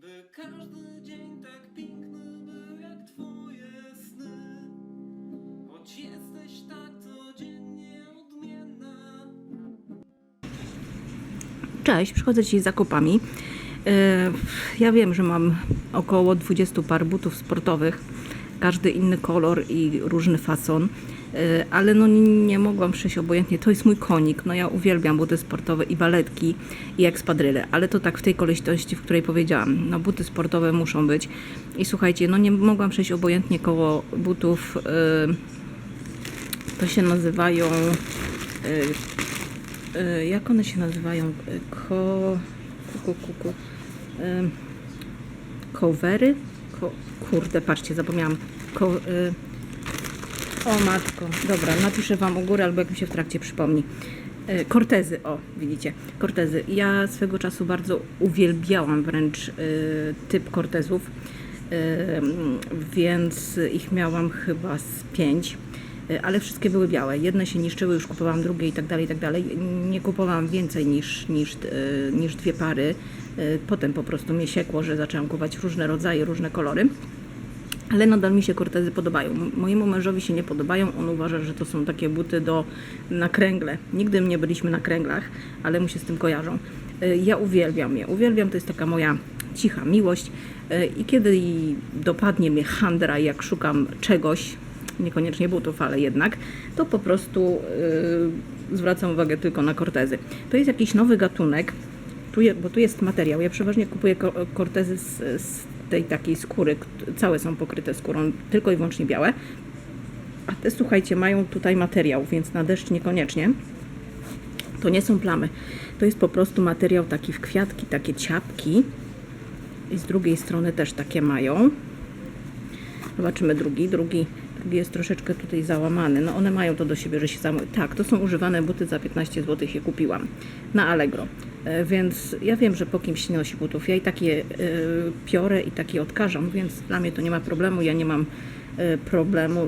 By każdy dzień tak piękny był jak twoje sny. Choć jesteś tak codziennie odmienna. Cześć, przychodzę dzisiaj z zakupami. E, Ja wiem, że mam około 20 par butów sportowych, każdy inny kolor i różny fason, ale no nie mogłam przejść obojętnie. To jest mój konik. No ja uwielbiam buty sportowe i baletki i ekspadryle, ale to tak w tej kolejności, w której powiedziałam. No buty sportowe muszą być. I słuchajcie, no nie mogłam przejść obojętnie koło butów. e, To się nazywają e, E, jak one się nazywają? E, Ko... Ku, ku, ku, ku. E, Covery? Ko... Kurde, patrzcie, zapomniałam. Ko... e, O matko, dobra, napiszę Wam u góry, albo jak mi się w trakcie przypomni. E, Kortezy, o, widzicie, kortezy. Ja swego czasu bardzo uwielbiałam wręcz e, typ kortezów, e, więc ich miałam chyba z pięć ale wszystkie były białe. Jedne się niszczyły, już kupowałam drugie i tak dalej, i tak dalej. Nie kupowałam więcej niż, niż, niż dwie pary. Potem po prostu mnie siekło, że zaczęłam kupować różne rodzaje, różne kolory. Ale nadal mi się kortezy podobają. Mojemu mężowi się nie podobają. On uważa, że to są takie buty do, na kręgle. Nigdy nie byliśmy na kręglach, ale mu się z tym kojarzą. Y, Ja uwielbiam je. Uwielbiam, to jest taka moja cicha miłość. Y, I kiedy dopadnie mnie handra, jak szukam czegoś, niekoniecznie butów, ale jednak, to po prostu yy, zwracam uwagę tylko na kortezy. To jest jakiś nowy gatunek, bo tu jest materiał. Ja przeważnie kupuję ko- kortezy z, z tej takiej skóry, całe są pokryte skórą, tylko i wyłącznie białe. A te, słuchajcie, mają tutaj materiał, więc na deszcz niekoniecznie. To nie są plamy. To jest po prostu materiał taki w kwiatki, takie ciapki. I z drugiej strony też takie mają. Zobaczymy drugi. Drugi, drugi jest troszeczkę tutaj załamany. No one mają to do siebie, że się zamują. Tak, to są używane buty za 15 zł je kupiłam na Allegro. E, Więc ja wiem, że po kimś nie nosi butów. Ja i takie e, piorę i takie odkażam, więc dla mnie to nie ma problemu. Ja nie mam e, problemu